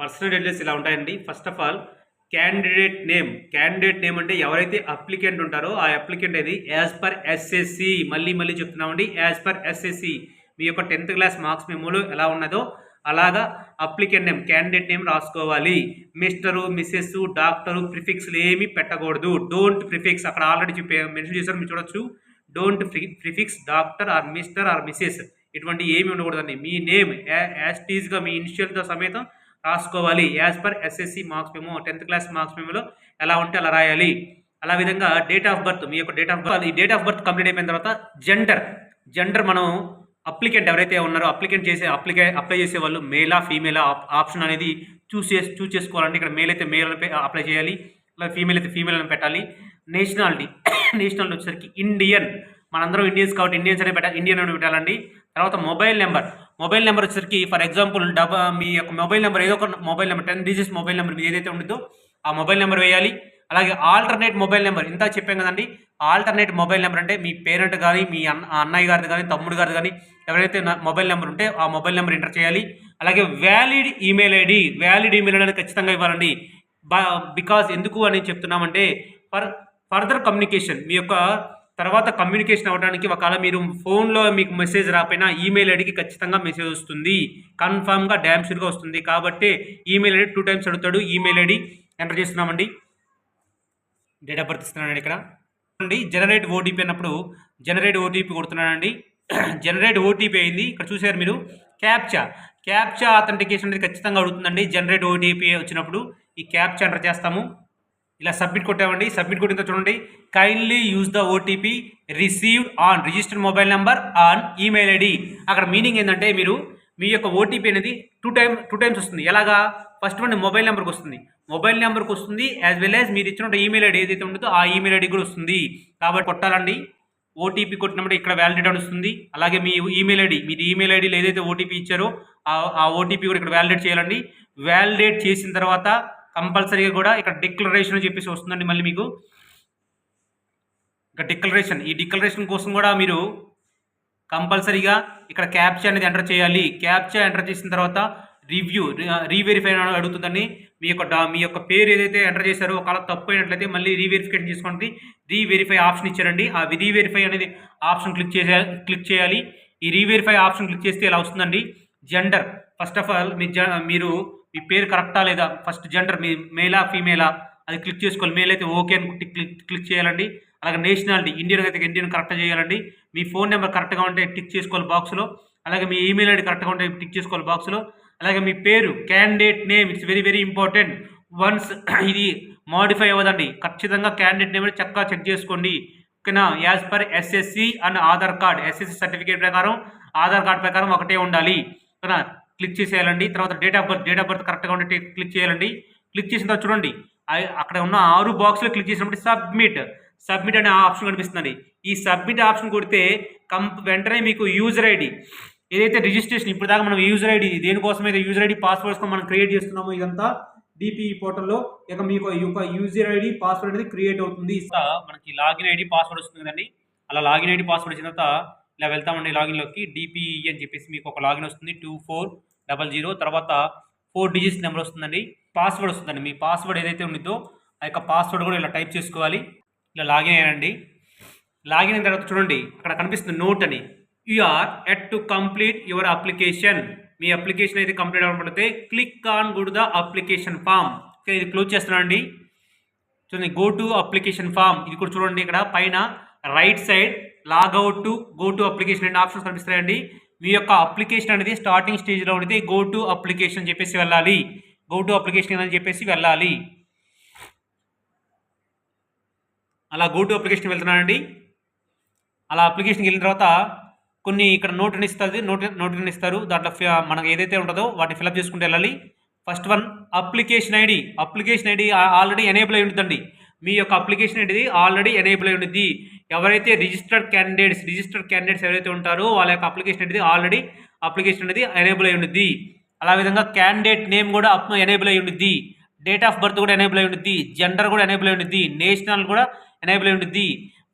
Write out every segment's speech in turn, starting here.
Personal details ఇలా ఉంటాయండి. First of all candidate name candidate name అంటే ఎవరైతే అప్లికెంట్ ఉంటారో ఆ అప్లికెంట్ అనేది యాజ్ పర్ ఎస్ఎస్సి మళ్ళీ మళ్ళీ చెప్తున్నామండి. యాజ్ పర్ ఎస్ఎస్సి మీ యొక్క టెన్త్ క్లాస్ మార్క్స్ మెమోలో ఎలా ఉన్నదో అలాగా అప్లికెంట్ నేమ్ క్యాండిడేట్ నేమ్ రాసుకోవాలి. మిస్టరు మిస్సెస్ డాక్టరు ప్రిఫిక్స్లు ఏమీ పెట్టకూడదు. డోంట్ ప్రిఫిక్స్ అక్కడ ఆల్రెడీ మెన్షన్ చేశారు మీరు చూడొచ్చు. Don't prefix doctor or mister or missus ఇటువంటి ఏమి ఉండకూడదండి. మీ నేమ్ యాజ్ టీజ్గా మీ ఇనిషియల్తో సమేతం రాసుకోవాలి. As per SSC marks memo tenth class marks మేములో ఎలా ఉంటే అలా రాయాలి. అలా విధంగా డేట్ ఆఫ్ బర్త్ మీ యొక్క డేట్ ఆఫ్ బర్త్ ఈ డేట్ ఆఫ్ బర్త్ కంప్లీట్ అయిపోయిన తర్వాత జెండర్ జెండర్ మనం అప్లికెంట్ ఎవరైతే ఉన్నారో అప్లికెంట్ చేసే అప్లికే అప్లై చేసే వాళ్ళు మేలా ఫీమేలా ఆప్షన్ అనేది చూస్ చేసి చూస్ చేసుకోవాలంటే ఇక్కడ మేల్ అయితే మేల్ అప్లై చేయాలి. ఇలా ఫీమేల్ అయితే ఫీమేల్ అని పెట్టాలి. నేషనాలిటీ నేషనాలిటీ వచ్చేసరికి ఇండియన్ మనందరం ఇండియన్స్ కాబట్టి ఇండియన్స్ అనే పెట్టాలి ఇండియన్ అని పెట్టాలండి. తర్వాత మొబైల్ నెంబర్ మొబైల్ నెంబర్ వచ్చేసరికి ఫర్ ఎగ్జాంపుల్ డబ మీ యొక్క మొబైల్ నెంబర్ ఏదో ఒక mobile number ten digits mobile number మీద ఏదైతే ఉంటుందో ఆ మొబైల్ నెంబర్ వేయాలి. అలాగే ఆల్టర్నేట్ మొబైల్ నెంబర్ ఇంత చెప్పాం కదండి ఆల్టర్నేట్ మొబైల్ నెంబర్ అంటే మీ పేరెంట్ కానీ మీ అన్న అన్నయ్య గారిది కానీ తమ్ముడు గారిది కానీ ఎవరైతే నా మొబైల్ నెంబర్ ఉంటే ఆ మొబైల్ నెంబర్ ఎంటర్ చేయాలి. అలాగే valid email ID valid email అనేది ఖచ్చితంగా ఇవ్వాలండి. బికాజ్ ఎందుకు అని చెప్తున్నామంటే ఫర్ ఫర్దర్ కమ్యూనికేషన్ మీ యొక్క తర్వాత కమ్యూనికేషన్ అవ్వడానికి ఒకవేళ మీరు ఫోన్లో మీకు మెసేజ్ రాకపోయినా ఈమెయిల్ ఐడికి ఖచ్చితంగా మెసేజ్ వస్తుంది. కన్ఫామ్గా డ్యామ్ షూర్గా వస్తుంది. కాబట్టి ఈమెయిల్ ఐడి టూ టైమ్స్ అడుగుతాడు. ఈమెయిల్ ఐడి ఎంటర్ చేస్తున్నామండి. డేట్ ఆఫ్ బర్త్ ఇస్తున్నానండి ఇక్కడ. అండి జనరేట్ ఓటీపీ అన్నప్పుడు జనరేట్ ఓటీపీ కొడుతున్నానండి జనరేట్ ఓటీపీ అయింది. ఇక్కడ చూసారు మీరు. క్యాప్చా క్యాప్చా అథెంటికేషన్ అనేది ఖచ్చితంగా అడుగుతుందండి. జనరేట్ ఓటీపీ వచ్చినప్పుడు ఈ క్యాప్చా ఎంటర్ చేస్తాము. ఇలా సబ్మిట్ కొట్టామండి. సబ్మిట్ కొట్టిన చూడండి. Kindly use the OTP received on registered mobile number on email ID అక్కడ మీనింగ్ ఏంటంటే మీరు మీ యొక్క ఓటీపీ అనేది టూ టైమ్ టూ టైమ్స్ వస్తుంది. ఎలాగా? ఫస్ట్ వన్ మొబైల్ నెంబర్కి వస్తుంది. మొబైల్ నెంబర్కి వస్తుంది యాజ్ వెల్ యాజ్ మీరు ఇచ్చిన ఈమెయిల్ ఐడి ఏదైతే ఉంటుందో ఆ ఈమెయిల్ ఐడి కూడా వస్తుంది. కాబట్టి కొట్టాలండి. ఓటీపీ కొట్టినప్పుడు ఇక్కడ వ్యాలిడేట్ అని వస్తుంది. అలాగే మీ ఈమెయిల్ ఐడి మీరు ఈమెయిల్ ఐడీలో ఏదైతే ఓటీపీ ఇచ్చారో ఆ ఓటీపీ కూడా ఇక్కడ వ్యాలిడేట్ చేయాలండి. వ్యాలిడేట్ చేసిన తర్వాత కంపల్సరీగా కూడా ఇక్కడ డిక్లరేషన్ అని చెప్పేసి వస్తుందండి మళ్ళీ మీకు. ఇక్కడ డిక్లరేషన్ ఈ డిక్లరేషన్ కోసం కూడా మీరు కంపల్సరీగా ఇక్కడ క్యాప్చా అనేది ఎంటర్ చేయాలి. క్యాప్చా ఎంటర్ చేసిన తర్వాత రివ్యూ రీవెరిఫై అని అడుగుతుందని మీ యొక్క మీ యొక్క పేరు ఏదైతే ఎంటర్ చేశారో ఒకవేళ తప్పు అయినట్లయితే మళ్ళీ రీవెరిఫికేషన్ చేసుకోండి. రీవెరిఫై ఆప్షన్ ఇచ్చారండి. ఆ రీవెరిఫై అనేది ఆప్షన్ క్లిక్ చేసే క్లిక్ చేయాలి. ఈ రీవెరిఫై ఆప్షన్ క్లిక్ చేస్తే ఇలా వస్తుందండి? జెండర్ ఫస్ట్ ఆఫ్ ఆల్ మీ మీరు మీ పేరు కరెక్టా లేదా? ఫస్ట్ జెండర్ మీ మేలా ఫీమేలా? అది క్లిక్ చేసుకోవాలి. మేల్ అయితే ఓకే అని క్లిక్ క్లిక్ చేయాలండి. అలాగే నేషనాలిటీ ఇండియన్ అయితే ఇండియన్ కరెక్ట్గా చేయాలండి. మీ ఫోన్ నెంబర్ కరెక్ట్గా ఉంటే టిక్ చేసుకోవాలి బాక్స్లో. అలాగే మీ ఈమెయిల్ ఐడి కరెక్ట్గా ఉంటే టిక్ చేసుకోవాలి బాక్స్లో. అలాగే మీ పేరు candidate name it's very very important once ఇది మాడిఫై అవ్వదండి. ఖచ్చితంగా క్యాండిడేట్ నేమ్ చక్కగా చెక్ చేసుకోండి. ఓకేనా? As per SSC and Aadhaar card SSC certificate ప్రకారం ఆధార్ కార్డ్ ప్రకారం ఒకటే ఉండాలి. ఓకేనా? క్లిక్ చేసేయాలండి. తర్వాత date of birth date of birth కరెక్ట్గా ఉండే క్లిక్ చేయాలండి. క్లిక్ చేసిన తర్వాత చూడండి. అక్కడ ఉన్న ఆరు బాక్స్లో క్లిక్ చేసినప్పుడు సబ్మిట్. సబ్మిట్ అనే ఆప్షన్ కనిపిస్తుంది ఈ సబ్మిట్ ఆప్షన్ కొడితే కంప్ వెంటనే మీకు యూజర్ ఐడి. ఏదైతే రిజిస్ట్రేషన్ ఇప్పుడు దాకా మనం యూజర్ ఐడి దేనికోసం అయితే యూజర్ ఐడి పాస్వర్డ్స్ మనం క్రియేట్ చేస్తున్నామో ఇదంతా డిపిఈ పోర్టల్లో ఇక మీకు యొక్క యూజర్ ఐడి పాస్వర్డ్ అనేది క్రియేట్ అవుతుంది. ఇస్తా మనకి లాగిన్ ఐడి పాస్వర్డ్ వస్తుంది కదండి. అలా లాగిన్ ఐడి పాస్వర్డ్ వచ్చిన తర్వాత ఇలా వెళ్తామండి లాగిన్లోకి. డిపిఈ అని చెప్పేసి మీకు ఒక లాగిన్ వస్తుంది. Two four double zero. తర్వాత ఫోర్ డిజిట్స్ నెంబర్ వస్తుందండి. పాస్వర్డ్ వస్తుందండి. మీ పాస్వర్డ్ ఏదైతే ఉండిద్దో ఆ యొక్క పాస్వర్డ్ కూడా ఇలా టైప్ చేసుకోవాలి. ఇలా లాగిన్ అయ్యానండి. లాగిన్ అయిన తర్వాత చూడండి. అక్కడ కనిపిస్తుంది నోట్ అని. Are yet to complete your application. Me application అయితే కంప్లీట్ అవ్వకపోతే click on good the application form. Okay ఇది క్లోజ్ చేస్తున్నానండి. చూడండి గో టు అప్లికేషన్ ఫామ్. ఇది కూడా చూడండి ఇక్కడ. పైన right side logout to go to application. అనే ఆప్షన్స్ కనిపిస్తాయండి మీ యొక్క అప్లికేషన్ అనేది స్టార్టింగ్ స్టేజ్లో ఉంటే గో టు అప్లికేషన్ చెప్పేసి వెళ్ళాలి. గో టు అప్లికేషన్ అని చెప్పేసి వెళ్ళాలి. అలా గో టు అప్లికేషన్ వెళ్తున్నానండి. అలా అప్లికేషన్కి వెళ్ళిన తర్వాత కొన్ని ఇక్కడ నోట్ ఇస్తుంది నోట్ నోట్ ఇస్తారు. దాంట్లో ఫి- మనకు ఏదైతే ఉంటుందో వాటిని ఫిల్అప్ చేసుకుంటూ వెళ్ళాలి. First one application ID application ID already enable అయి ఉంటుందండి. మీ యొక్క అప్లికేషన్ అనేది ఆల్రెడీ ఎనేబుల్ అయి ఉంటుంది ఎవరైతే రిజిస్టర్డ్ క్యాండిడేట్స్ రిజిస్టర్డ్ క్యాండిడేట్స్ ఎవరైతే ఉంటారో వాళ్ళ యొక్క అప్లికేషన్ అనేది ఆల్రెడీ అప్లికేషన్ అనేది ఎనేబుల్ అయి ఉంటుంది అలా విధంగా క్యాండిడేట్ నేమ్ కూడా అప్ ఎనేబుల్ అయి ఉంటుంది డేట్ ఆఫ్ బర్త్ కూడా ఎనేబుల్ అయి ఉంటుంది జెండర్ కూడా ఎనేబుల్ అయి ఉంటుంది నేషనల్ కూడా ఎనేబుల్ అయి ఉంటుంది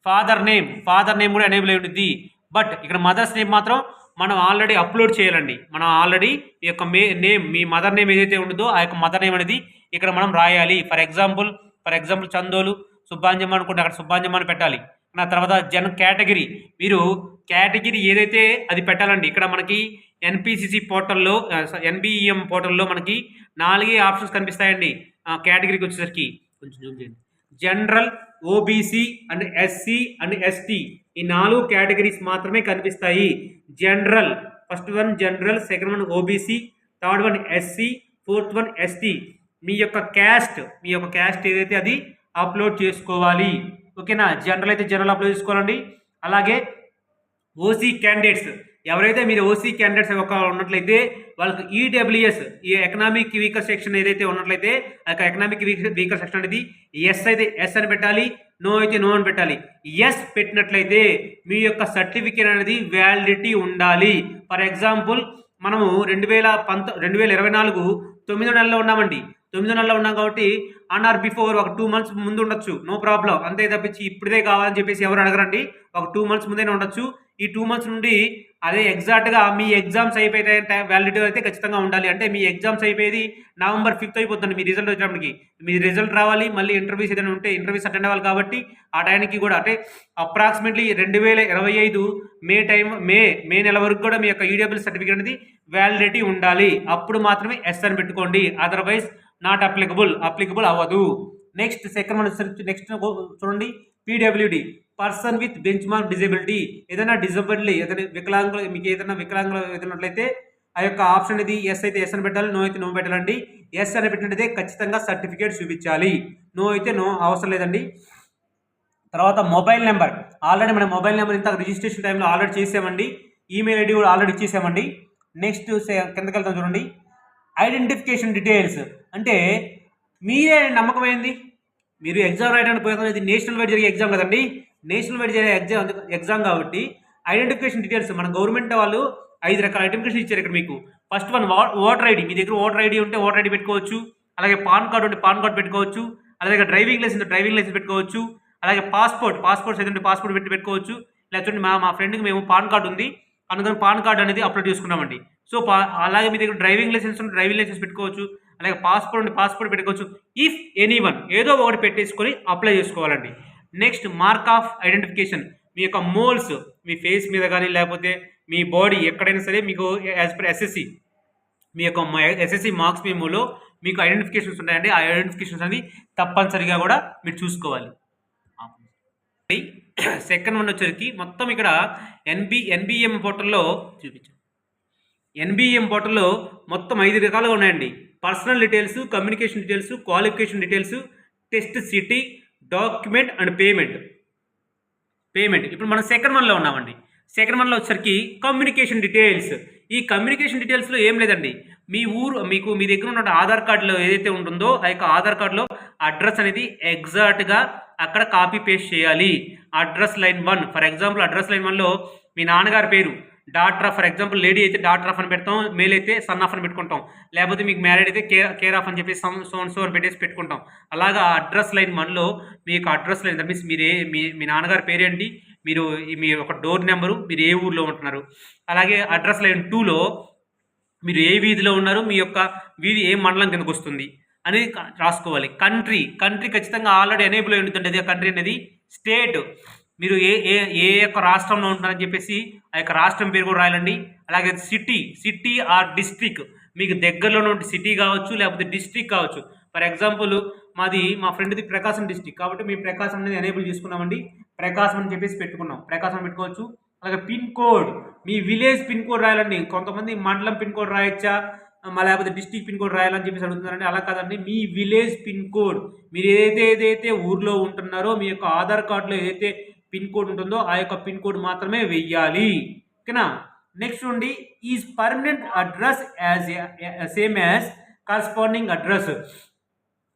ఫాదర్ నేమ్ ఫాదర్ నేమ్ కూడా ఎనేబుల్ అయి ఉంటుంది బట్ ఇక్కడ మదర్స్ నేమ్ మాత్రం మనం ఆల్రెడీ అప్లోడ్ చేయాలండి. మనం ఆల్రెడీ ఈ యొక్క మే నేమ్ మీ మదర్ నేమ్ ఏదైతే ఉంటుందో ఆ యొక్క మదర్ నేమ్ అనేది ఇక్కడ మనం రాయాలి. For example for example Chandolu Subbanjamma అనుకుంటే అక్కడ సుబ్బాంజమ్మ అని పెట్టాలి. నా తర్వాత జన్ కేటగిరీ. మీరు కేటగిరీ ఏదైతే అది పెట్టాలండి ఇక్కడ మనకి ఎన్పిసిసి పోర్టల్లో ఎన్బిఈఎం పోర్టల్లో మనకి నాలుగే ఆప్షన్స్ కనిపిస్తాయండి కేటగిరీకి వచ్చేసరికి. కొంచెం జూమ్ చేయండి. General OBC and SC and ST ఈ నాలుగు కేటగిరీస్ మాత్రమే కనిపిస్తాయి. General first one general second one OBC third one SC fourth one ST. మీ యొక్క క్యాస్ట్ మీ యొక్క క్యాస్ట్ ఏదైతే అది అప్లోడ్ చేసుకోవాలి. ఓకేనా? జనరల్ అయితే జనరల్ అప్లై చేసుకోవాలండి అలాగే ఓసీ క్యాండిడేట్స్ ఎవరైతే మీరు ఓసీ క్యాండిడేట్స్ ఒక ఉన్నట్లయితే వాళ్ళకి ఈడబ్ల్యూఎస్ ఈ ఎకనామిక్ వీకర్ సెక్షన్ ఏదైతే ఉన్నట్లయితే ఆ ఎకనామిక్ వీకర్ సెక్షన్ అనేది ఎస్ అయితే ఎస్ అని పెట్టాలి నో అయితే నో అని పెట్టాలి. ఎస్ పెట్టినట్లయితే మీ యొక్క సర్టిఫికేట్ అనేది వ్యాలిడిటీ ఉండాలి. ఫర్ ఎగ్జాంపుల్ మనము రెండు వేల పంత రెండు వేల ఇరవై నాలుగు తొమ్మిదో నెలలో ఉన్నామండి. తొమ్మిది నెలలో ఉన్నాం కాబట్టి అన్ఆర్ బిఫోర్ ఒక టూ మంత్స్ ముందు ఉండొచ్చు. నో ప్రాబ్లం అంతే తప్పించి ఇప్పుడే కావాలని చెప్పేసి ఎవరు అడగరండి. ఒక టూ మంత్స్ ముందే ఉండొచ్చు. ఈ టూ మంత్స్ నుండి అదే ఎగ్జాక్ట్గా మీ ఎగ్జామ్స్ అయిపోయే వ్యాలిడిటీ అయితే ఖచ్చితంగా ఉండాలి. అంటే మీ ఎగ్జామ్స్ అయిపోయేది నవంబర్ ఫిఫ్త్ అయిపోతుంది మీ రిజల్ట్ వచ్చినప్పటికి మీ రిజల్ట్ రావాలి మళ్ళీ ఇంటర్వ్యూస్ ఏదైనా ఉంటే ఇంటర్వ్యూస్ అటెండ్ అవ్వాలి కాబట్టి ఆ టైంకి కూడా అంటే అప్రాక్సిమేట్లీ రెండు వేల ఇరవై ఐదు మే టైం మే మే నెల వరకు కూడా మీ యొక్క ఈడబ్ల్యూ సర్టిఫికేట్ అనేది వ్యాలిడిటీ ఉండాలి. అప్పుడు మాత్రమే ఎస్ అని పెట్టుకోండి. అదర్వైజ్ నాట్ అప్లికబుల్ అప్లికబుల్ అవ్వదు. నెక్స్ట్ సెకండ్ వన్ నెక్స్ట్ చూడండి. PWD person with benchmark disability ఏదైనా డిజబిలిటీ ఏదైనా వికలాంగులు మీకు ఏదైనా వికలాంగులు ఏదైనట్లయితే ఆ యొక్క ఆప్షన్ ఇది ఎస్ అయితే ఎస్ అని పెట్టాలి నో అయితే నో పెట్టాలండి. ఎస్ అని పెట్టినట్టయితే ఖచ్చితంగా సర్టిఫికేట్ చూపించాలి. నో అయితే నో అవసరం లేదండి. తర్వాత మొబైల్ నెంబర్ ఆల్రెడీ మన మొబైల్ నెంబర్ ఇంత రిజిస్ట్రేషన్ టైంలో ఆల్రెడీ చేసామండి. ఈమెయిల్ ఐడి కూడా ఆల్రెడీ ఇచ్చేసామండి. నెక్స్ట్ కిందకి వెళ్తాం చూడండి. Identification details. అంటే మీరే నమ్మకమైంది? మీరు ఎగ్జామ్ రాయడానికి పోయేది ఇది నేషనల్ వైడ్ జరిగే ఎగ్జామ్ కదండి? నేషనల్ వైడ్ జరిగే ఎగ్జామ్ ఎగ్జామ్ కాబట్టి ఐడెంటిఫికేషన్ డీటెయిల్స్ మన గవర్నమెంట్ వాళ్ళు ఐదు రకాల ఐడెంటిఫికేషన్ ఇచ్చారు ఇక్కడ మీకు. First one voter ID. మీ దగ్గర ఓటర్ ఐడి ఉంటే ఓటర్ ఐడి పెట్టుకోవచ్చు. అలాగే పాన్ కార్డు ఉంటే పాన్ కార్డు పెట్టుకోవచ్చు. అలాగే డ్రైవింగ్ లైసెన్స్ డ్రైవింగ్ లైసెన్స్ పెట్టుకోవచ్చు. అలాగే పాస్పోర్ట్ పాస్పోర్ట్ ఏదంటే పాస్పోర్ట్ పెట్టి పెట్టుకోవచ్చు. లేకపోతే మా మా ఫ్రెండ్కి మేము పాన్ కార్డు ఉంది. అందుకని పాన్ కార్డు అనేది అప్లోడ్ చేసుకున్నామండి. సో పా అలాగే మీ దగ్గర డ్రైవింగ్ లైసెన్స్ ఉంటే డ్రైవింగ్ లైసెన్స్ పెట్టుకోవచ్చు అలాగే పాస్పోర్ట్ ఉంటే పాస్పోర్ట్ పెట్టుకోవచ్చు. ఇఫ్ ఎనీ వన్ ఏదో ఒకటి పెట్టేసుకొని అప్లై చేసుకోవాలండి. నెక్స్ట్ మార్క్ ఆఫ్ ఐడెంటిఫికేషన్ మీ యొక్క మోల్స్ మీ ఫేస్ మీద కానీ లేకపోతే మీ బాడీ ఎక్కడైనా సరే మీకు యాజ్ పర్ ఎస్ఎస్సి మీ యొక్క ఎస్ఎస్సి మార్క్స్ మేమోలో మీకు ఐడెంటిఫికేషన్స్ ఉంటాయండి. ఆ ఐడెంటిఫికేషన్స్ అనేది తప్పనిసరిగా కూడా మీరు చూసుకోవాలి. సెకండ్ వన్ వచ్చరికి మొత్తం ఇక్కడ ఎన్బి ఎన్బిఎం పోర్టల్లో చూపించాను ఎన్బిఎం పోర్టల్లో మొత్తం ఐదు రకాలుగా ఉన్నాయండి. Personal details communication details qualification details test city document and payment. Payment. ఇప్పుడు మనం సెకండ్ వన్లో ఉన్నామండి. సెకండ్ వన్లో వచ్చరికి కమ్యూనికేషన్ డీటెయిల్స్. ఈ కమ్యూనికేషన్ డీటెయిల్స్లో ఏం లేదండి. మీ ఊరు మీకు మీ దగ్గర ఉన్న ఆధార్ కార్డులో ఏదైతే ఉంటుందో ఆ యొక్క ఆధార్ కార్డులో అడ్రస్ అనేది ఎగ్జాక్ట్గా అక్కడ కాపీ పేస్ట్ చేయాలి. Address line one. For example address line వన్లో మీ నాన్నగారి పేరు డాక్టర్ ఫర్ ఎగ్జాంపుల్ లేడీ అయితే డాక్టర్ ఆఫ్ అని పెడతాం మేల్ అయితే సన్ ఆఫ్ అని పెట్టుకుంటాం. లేకపోతే మీకు మ్యారీడ్ అయితే కేర్ కేర్ ఆఫ్ అని చెప్పేసి సమ్ సోన్ సో అని పెట్టేసి పెట్టుకుంటాం. అలాగా అడ్రస్ లైన్ మనలో మీకు అడ్రస్ లైన్ దట్ మీన్స్ మీరే మీ మీ నాన్నగారి పేరేంటి మీరు మీ ఒక డోర్ నెంబరు మీరు ఏ ఊర్లో ఉంటున్నారు. అలాగే అడ్రస్ లైన్ టూలో మీరు ఏ వీధిలో ఉన్నారు మీ యొక్క వీధి ఏ మండలం కిందకు వస్తుంది అనేది రాసుకోవాలి. కంట్రీ కంట్రీ ఖచ్చితంగా ఆల్రెడీ ఎనేబుల్ అయి ఉంటుంది కంట్రీ అనేది. స్టేట్. మీరు ఏ ఏ ఏ యొక్క రాష్ట్రంలో ఉంటారని చెప్పేసి ఆ యొక్క రాష్ట్రం పేరు కూడా రాయాలండి. అలాగే సిటీ సిటీ ఆర్ డిస్ట్రిక్ట్ మీకు దగ్గరలో ఉన్న సిటీ కావచ్చు లేకపోతే డిస్ట్రిక్ట్ కావచ్చు. ఫర్ ఎగ్జాంపుల్ మాది మా ఫ్రెండ్ది ప్రకాశం డిస్ట్రిక్ట్ కాబట్టి మేము ప్రకాశం అనేది ఎనేబుల్ చేసుకున్నామండి. ప్రకాశం అని చెప్పేసి పెట్టుకున్నాం. ప్రకాశం పెట్టుకోవచ్చు. అలాగే పిన్ కోడ్ మీ విలేజ్ పిన్ కోడ్ రాయాలండి. కొంతమంది మండలం పిన్ కోడ్ రాయొచ్చా? మా లేకపోతే డిస్టిక్ పిన్ కోడ్ రాయాలని చెప్పేసి అడుగుతున్నారండి. అలా కాదండి. మీ విలేజ్ పిన్ కోడ్ మీరు ఏదైతే ఏదైతే ఊర్లో ఉంటున్నారో మీ యొక్క ఆధార్ కార్డులో ఏదైతే పిన్ కోడ్ ఉంటుందో ఆ యొక్క పిన్ కోడ్ మాత్రమే వెయ్యాలి. ఓకేనా? నెక్స్ట్ నుండి is permanent address as same as corresponding address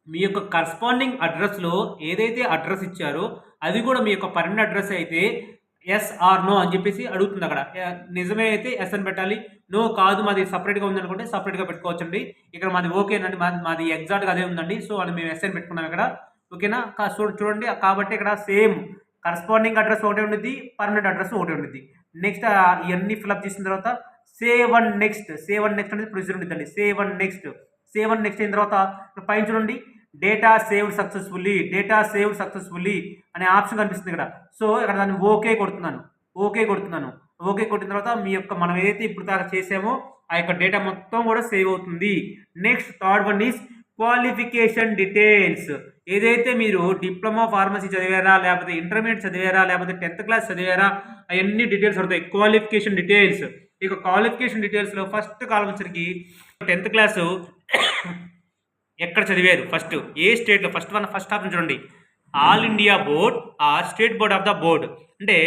మీ యొక్క కరస్పాండింగ్ అడ్రస్లో ఏదైతే అడ్రస్ ఇచ్చారో అది కూడా మీ యొక్క పర్మనెంట్ అడ్రస్ అయితే ఎస్ ఆర్ నో అని చెప్పేసి అడుగుతుంది అక్కడ. నిజమే అయితే ఎస్ అని పెట్టాలి. నో కాదు మాది సపరేట్గా ఉందనుకుంటే సపరేట్గా పెట్టుకోవచ్చండి. ఇక్కడ మాది ఓకేనండి మాది మాది ఎగ్జాక్ట్గా అదే ఉందండి. సో అది మేము ఎస్ అని పెట్టుకున్నాం ఇక్కడ. ఓకేనా? కా- చూడండి. కాబట్టి ఇక్కడ సేమ్ కరస్పాండింగ్ అడ్రస్ ఒకటి ఉండిద్ది పర్మనెంట్ అడ్రస్ ఒకటి ఉండిద్ది. నెక్స్ట్ ఇవన్నీ ఫిల్అప్ చేసిన తర్వాత save and next save and next అనేది ప్రొసీజర్ ఉంటుందండి save and next save and next అయిన తర్వాత పైన చూడండి data saved successfully data saved successfully అనే ఆప్షన్ కనిపిస్తుంది ఇక్కడ. సో ఇక్కడ దాన్ని ఓకే కొడుతున్నాను. ఓకే కొడుతున్నాను. ఓకే కొట్టిన తర్వాత మీ యొక్క మనం ఏదైతే ఇప్పుడు దాకా చేసామో ఆ యొక్క డేటా మొత్తం కూడా సేవ్ అవుతుంది. Next third one is qualification details ఏదైతే మీరు డిప్లొమా ఫార్మసీ చదివారా లేకపోతే ఇంటర్మీడియట్ చదివారా లేకపోతే టెన్త్ క్లాస్ చదివారా అవన్నీ డీటెయిల్స్ పడతాయి. క్వాలిఫికేషన్ డీటెయిల్స్ ఇక క్వాలిఫికేషన్ డీటెయిల్స్లో ఫస్ట్ కాలం వచ్చరికి టెన్త్ క్లాసు ఎక్కడ చదివారు? ఫస్ట్ ఏ స్టేట్లో ఫస్ట్ వన్ ఫస్ట్ ఆప్షన్ చూడండి. All India board or state board of the board అంటే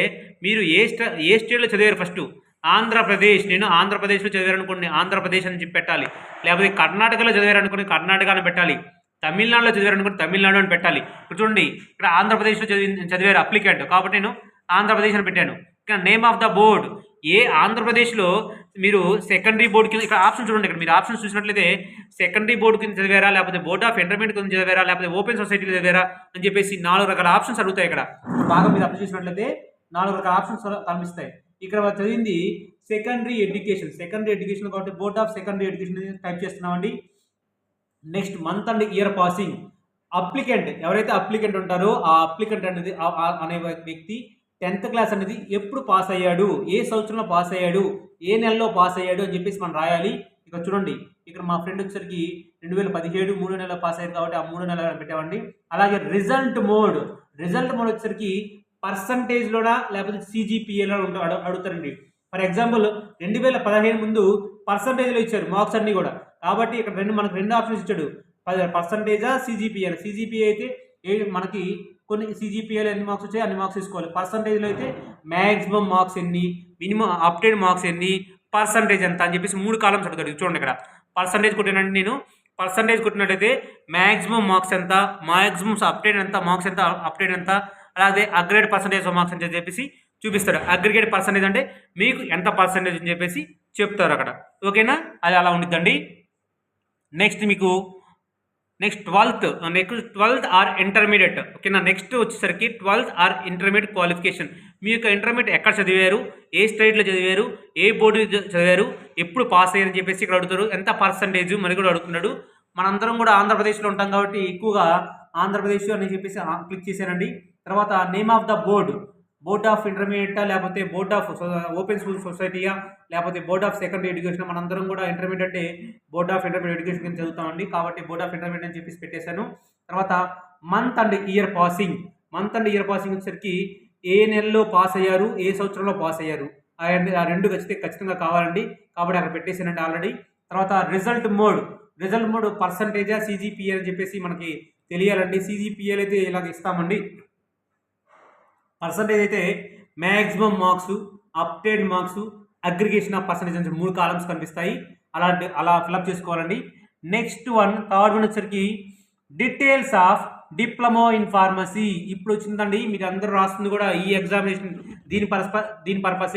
మీరు ఏ స్టే ఏ స్టేట్లో చదివారు ఫస్ట్ ఆంధ్రప్రదేశ్. నేను ఆంధ్రప్రదేశ్లో చదివారు అనుకోండి ఆంధ్రప్రదేశ్ అని చెప్పి పెట్టాలి లేకపోతే కర్ణాటకలో చదివారు అనుకోండి కర్ణాటక అని పెట్టాలి. తమిళనాడులో చదివారనుకోండి తమిళనాడు అని పెట్టాలి. ఇప్పుడు చూడండి ఇక్కడ ఆంధ్రప్రదేశ్లో చదివి చదివారు అప్లికెంట్ కాబట్టి నేను ఆంధ్రప్రదేశ్ అని పెట్టాను. ఇక్కడ నేమ్ ఆఫ్ ద బోర్డ్ ఏ ఆంధ్రప్రదేశ్లో మీరు సెకండరీ బోర్డు కింద ఇక్కడ ఆప్షన్ చూడండి ఇక్కడ మీరు ఆప్షన్ చూసినట్లయితే సెకండరీ బోర్డు కింద చదివారా లేకపోతే బోర్డ్ ఆఫ్ ఎంటర్మెంట్ కింద చదివారా లేకపోతే ఓపెన్ సొసైటీలో చదివారా అని చెప్పేసి నాలుగు రకాల ఆప్షన్స్ అడుగుతాయి ఇక్కడ. బాగా మీరు అప్లై చేసినట్లయితే నాలుగు రకాల ఆప్షన్స్ కనిపిస్తాయి ఇక్కడ చదివింది సెకండరీ ఎడ్యుకేషన్ సెకండరీ ఎడ్యుకేషన్ కాబట్టి board of secondary education type చేస్తున్నామండి. Next month and year passing applicant ఎవరైతే అప్లికెంట్ ఉంటారో ఆ అప్లికెంట్ అనేది అనే వ్యక్తి టెన్త్ క్లాస్ అనేది ఎప్పుడు పాస్ అయ్యాడు? ఏ సంవత్సరంలో పాస్ అయ్యాడు? ఏ నెలలో పాస్ అయ్యాడు? అని చెప్పేసి మనం రాయాలి. ఇక్కడ చూడండి. ఇక్కడ మా ఫ్రెండ్ వచ్చేసరికి రెండు వేల పదిహేడు మూడు నెలలో పాస్ అయ్యారు కాబట్టి ఆ మూడు నెలలు పెట్టామండి. అలాగే రిజల్ట్ మోడ్ రిజల్ట్ మోడ్ వచ్చేసరికి పర్సంటేజ్లోనా లేకపోతే సిజిపిఏలో ఉంటాడు అడుగుతారండి. ఫర్ ఎగ్జాంపుల్ రెండు వేల పదిహేను ముందు పర్సంటేజ్లో ఇచ్చారు మార్క్స్ అన్నీ కూడా. కాబట్టి ఇక్కడ రెండు మనకు రెండు ఆప్షన్స్ ఇచ్చాడు. పర్సంటేజా సిజిపిఏ సిజిపిఏ అయితే ఏ మనకి కొన్ని సిజిపిఏలో ఎన్ని మార్క్స్ వచ్చాయి అన్ని మార్క్స్ తీసుకోవాలి. పర్సంటేజ్లో అయితే మ్యాక్సిమం మార్క్స్ ఎన్ని మినిమం అప్డేట్ మార్క్స్ ఎన్ని పర్సంటేజ్ ఎంత అని చెప్పేసి మూడు కాలమ్స్ అడుగుతాడు. చూడండి ఇక్కడ. పర్సంటేజ్ కొట్టినంటే నేను. పర్సంటేజ్ కొట్టినట్టయితే మ్యాక్సిమం మార్క్స్ ఎంత మ్యాక్సిమం అప్డేట్ ఎంత మార్క్స్ ఎంత అప్డేట్ ఎంత అలాగే అగ్రేడ్ పర్సంటేజ్ మార్క్స్ అని చెప్పేసి చూపిస్తారు అగ్రిగేట్ పర్సంటేజ్ అంటే మీకు ఎంత పర్సంటేజ్ అని చెప్పేసి చెప్తారు అక్కడ. ఓకేనా? అది అలా ఉండిద్దండి. నెక్స్ట్ మీకు next twelfth next twelfth or intermediate ఓకేనా? నెక్స్ట్ వచ్చేసరికి ట్వెల్త్ ఆర్ ఇంటర్మీడియట్ క్వాలిఫికేషన్ మీ యొక్క ఇంటర్మీడియట్ ఎక్కడ చదివారు? ఏ స్టేట్లో చదివారు? ఏ బోర్డు చదివారు? ఎప్పుడు పాస్ అయ్యారని చెప్పేసి ఇక్కడ అడుగుతారు. ఎంత పర్సంటేజ్ మరి కూడా అడుగుతున్నాడు. మనందరం కూడా ఆంధ్రప్రదేశ్లో ఉంటాం కాబట్టి ఎక్కువగా ఆంధ్రప్రదేశ్ అని చెప్పేసి క్లిక్ చేశానండి తర్వాత name of the board board of intermediate లేకపోతే బోర్డ్ ఆఫ్ ఓపెన్ స్కూల్ సొసైటీయా లేకపోతే బోర్డ్ ఆఫ్ సెకండరీ ఎడ్యుకేషన్ మనందరం కూడా ఇంటర్మీడియట్ అంటే బోర్డ్ ఆఫ్ ఇంటర్మీడియట్ ఎడ్యుకేషన్ కింద చదువుతామండి. కాబట్టి బోర్డ్ ఆఫ్ ఇంటర్మీడియట్ అని చెప్పేసి పెట్టేశాను. తర్వాత month and year passing month and year passing వచ్చేసరికి ఏ నెలలో పాస్ అయ్యారు ఏ సంవత్సరంలో పాస్ అయ్యారు? ఆ రెండు- ఆ రెండు ఖచ్చితంగా ఖచ్చితంగా కావాలండి. కాబట్టి అక్కడ పెట్టేసానండి ఆల్రెడీ తర్వాత రిజల్ట్ మోడ్ రిజల్ట్ మోడ్ పర్సంటేజా సీజీపీఏ అని చెప్పేసి మనకి తెలియాలండి. సీజీపీఏలు అయితే ఇలాగ ఇస్తామండి. పర్సంటేజ్ అయితే maximum marks update marks aggregation of percentage అని మూడు కాలమ్స్ కనిపిస్తాయి. అలా అలా ఫిలప్ చేసుకోవాలండి. నెక్స్ట్ వన్ థర్డ్ వన్ వచ్చరికి details of diploma in pharmacy ఇప్పుడు వచ్చిందండి. మీరు అందరూ రాస్తుంది కూడా ఈ ఎగ్జామినేషన్ దీని పర్పస్ దీని పర్పసే